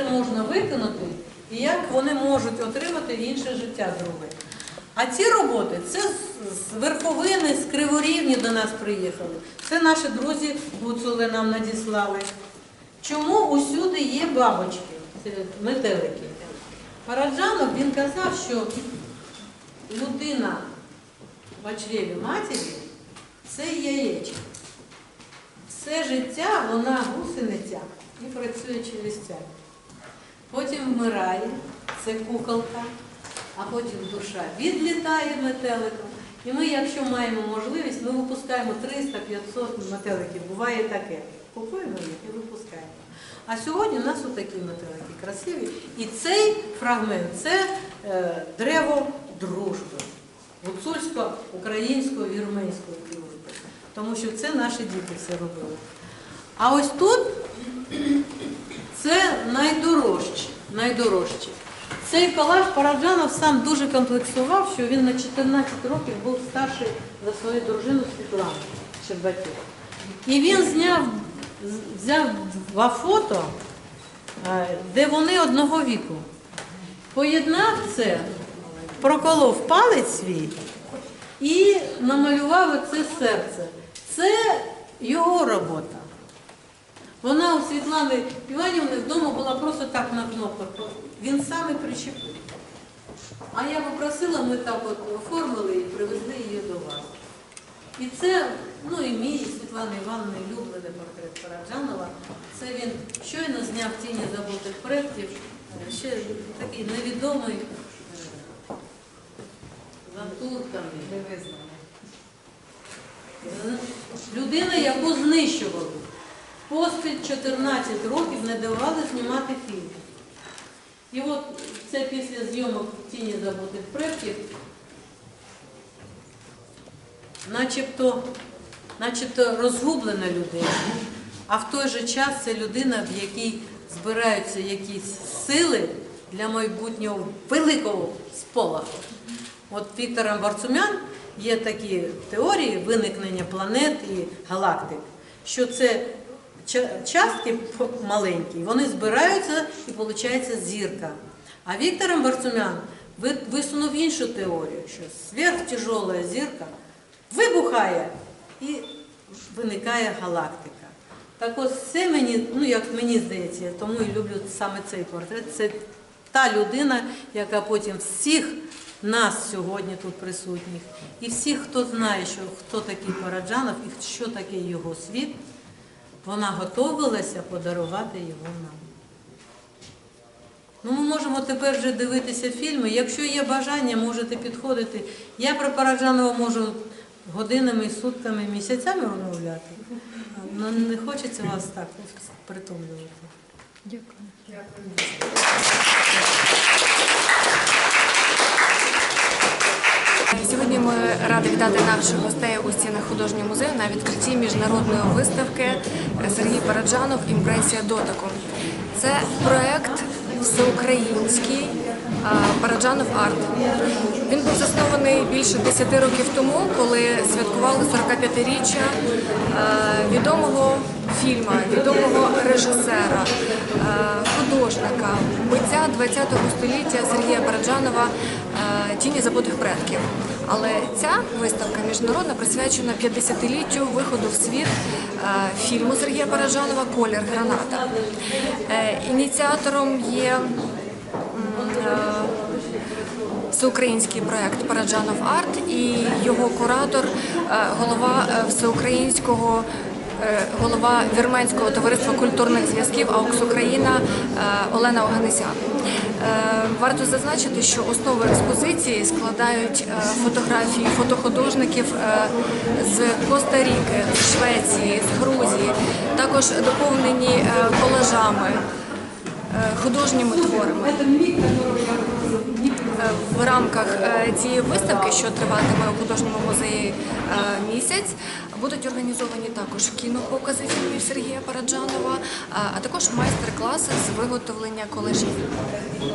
це можна виконати і як вони можуть отримати інше життя друге. А ці роботи це з верховини, з Криворівні до нас приїхали. Це наші друзі гуцули нам надіслали. Чому усюди є бабочки, метелики? Параджанов він казав, що людина в очреві матері це яєчко. Все життя вона гусениця і працює через челюстями. Потім вмирає, це куколка, а потім душа відлітає метеликом. І ми, якщо маємо можливість, ми випускаємо 300-500 метеликів. Буває таке. Купуємо їх і випускаємо. А сьогодні у нас отакі метелики красиві. І цей фрагмент це е, древо дружби. Гуцульсько-української вірменської дружби. Тому що це наші діти все робили. А ось тут це найдорожче. найдорожче. Цей колаж Параджанов сам дуже комплексував, що він на 14 років був старший за свою дружину Світлану Щербатюк. І він зняв, взяв два фото, е, де вони одного віку. Поєднав це, проколов палець свій і намалював оце серце. Це його робота. Вона у Світлани Іванівни вдома була просто так на кнопках. Він сам і прищепив. А я попросила, ми так от оформили і привезли її до вас. І це, ну і мій, і Світлани Івановни, улюблений портрет Параджанова. Це він щойно зняв тіні забутих предків. Ще такий невідомий затурканий. Е, Людина, яку знищували. Поспіль 14 років не давали знімати фільм. І от це після зйомок тіні забутих предків, начебто, начебто розгублена людина, а в той же час це людина, в якій збираються якісь сили для майбутнього великого сполоху. От Віктора Варцумян є такі теорії виникнення планет і галактик, що це частки маленькі, вони збираються і виходить зірка. А Віктор Варцумян ви- висунув іншу теорію, що сверхтяжола зірка вибухає і виникає галактика. Так ось це мені, ну як мені здається, тому і люблю саме цей портрет. Це та людина, яка потім всіх нас сьогодні тут присутніх, і всіх, хто знає, що хто такий Параджанов і що таке його світ, вона готовилася подарувати його нам. Ну, ми можемо тепер вже дивитися фільми. Якщо є бажання, можете підходити. Я про Параджанова можу годинами, сутками, місяцями розмовляти. але не хочеться вас так притомлювати. Сьогодні ми раді вітати наших гостей у стінах художнього музею на відкритті міжнародної виставки Сергій Параджанов Імпресія дотику. Це проект всеукраїнський Параджанов Арт. Він був заснований більше 10 років тому, коли святкували 45-річчя е, відомого фільма, відомого режисера, художника, митця 20-го століття Сергія Параджанова Тіні забутих предків. Але ця виставка міжнародна присвячена 50-літтю виходу в світ е, фільму Сергія Параджанова Колір граната. Е, Ініціатором є е, всеукраїнський проект Параджанов Арт і його куратор, е, голова е, всеукраїнського. е, Голова Вірменського товариства культурних зв'язків АУКС Україна е, Олена Оганесян. Е, Варто зазначити, що основу експозиції складають е, фотографії фотохудожників е, з Коста-Ріки, Швеції, з Грузії, також доповнені колажами, художніми творами. В рамках цієї виставки, що триватиме у художньому музеї місяць, будуть організовані також кінопокази фільмів Сергія Параджанова, а також майстер-класи з виготовлення колажів.